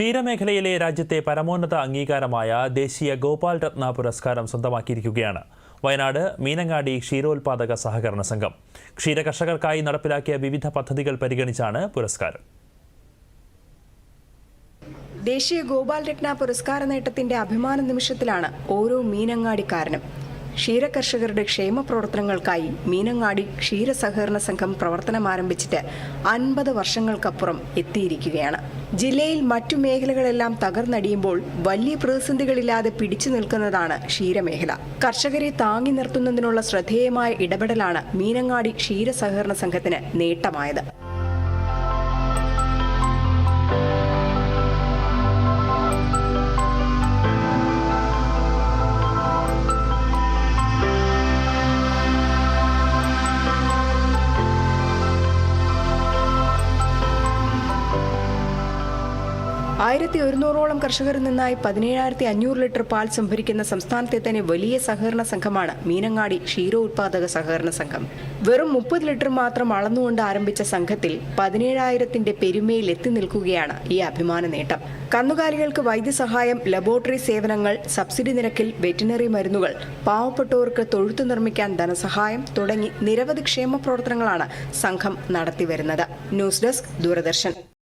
ക്ഷീരമേഖലയിലെ രാജ്യത്തെ പരമോന്നത അംഗീകാരമായ ദേശീയ ഗോപാൽ രത്ന പുരസ്കാരം സ്വന്തമാക്കിയിരിക്കുകയാണ്. വയനാട് മീനങ്ങാടി ക്ഷീരോത്പാദക സഹകരണ സംഘം. ക്ഷീര കർഷകർക്കായി നടപ്പിലാക്കിയ വിവിധ പദ്ധതികൾ പരിഗണിച്ചാണ് പുരസ്കാരം. ദേശീയ ഗോപാൽ രത്ന പുരസ്കാര നേട്ടത്തിന്റെ അഭിമാന നിമിഷത്തിലാണ് ഓരോ മീനങ്ങാടിക്കാരനും ക്ഷീരകർഷകരുടെ ക്ഷേമ പ്രവർത്തനങ്ങൾക്കായി മീനങ്ങാടി ക്ഷീര സഹകരണ സംഘം പ്രവർത്തനം ആരംഭിച്ചിട്ട് അൻപത് വർഷങ്ങൾക്കപ്പുറം എത്തിയിരിക്കുകയാണ്. ജില്ലയിൽ മറ്റു മേഖലകളെല്ലാം തകർന്നടിയുമ്പോൾ വലിയ പ്രതിസന്ധികളില്ലാതെ പിടിച്ചു നിൽക്കുന്നതാണ് ക്ഷീരമേഖല. കർഷകരെ താങ്ങി നിർത്തുന്നതിനുള്ള ശ്രദ്ധേയമായ ഇടപെടലാണ് മീനങ്ങാടി ക്ഷീര സഹകരണ സംഘത്തിന് നേട്ടമായത്. ആയിരത്തി ഒരുന്നൂറോളം കർഷകരിൽ നിന്നായി പതിനേഴായിരത്തി അഞ്ഞൂറ് ലിറ്റർ പാൽ സംഭരിക്കുന്ന സംസ്ഥാനത്തെ തന്നെ വലിയ സഹകരണ സംഘമാണ് മീനങ്ങാടി ക്ഷീരോത്പാദക സഹകരണ സംഘം. വെറും മുപ്പത് ലിറ്റർ മാത്രം അളന്നുകൊണ്ട് ആരംഭിച്ച സംഘത്തിൽ പതിനേഴായിരത്തിന്റെ പെരുമയിൽ എത്തി നിൽക്കുകയാണ് ഈ അഭിമാന നേട്ടം. കന്നുകാലികൾക്ക് വൈദ്യസഹായം ലബോറട്ടറി സേവനങ്ങൾ സബ്സിഡി നിരക്കിൽ വെറ്റിനറി മരുന്നുകൾ പാവപ്പെട്ടവർക്ക് തൊഴുത്തു നിർമ്മിക്കാൻ ധനസഹായം തുടങ്ങി നിരവധി ക്ഷേമ പ്രവർത്തനങ്ങളാണ് സംഘം നടത്തിവരുന്നത്. News desk Doordarshan.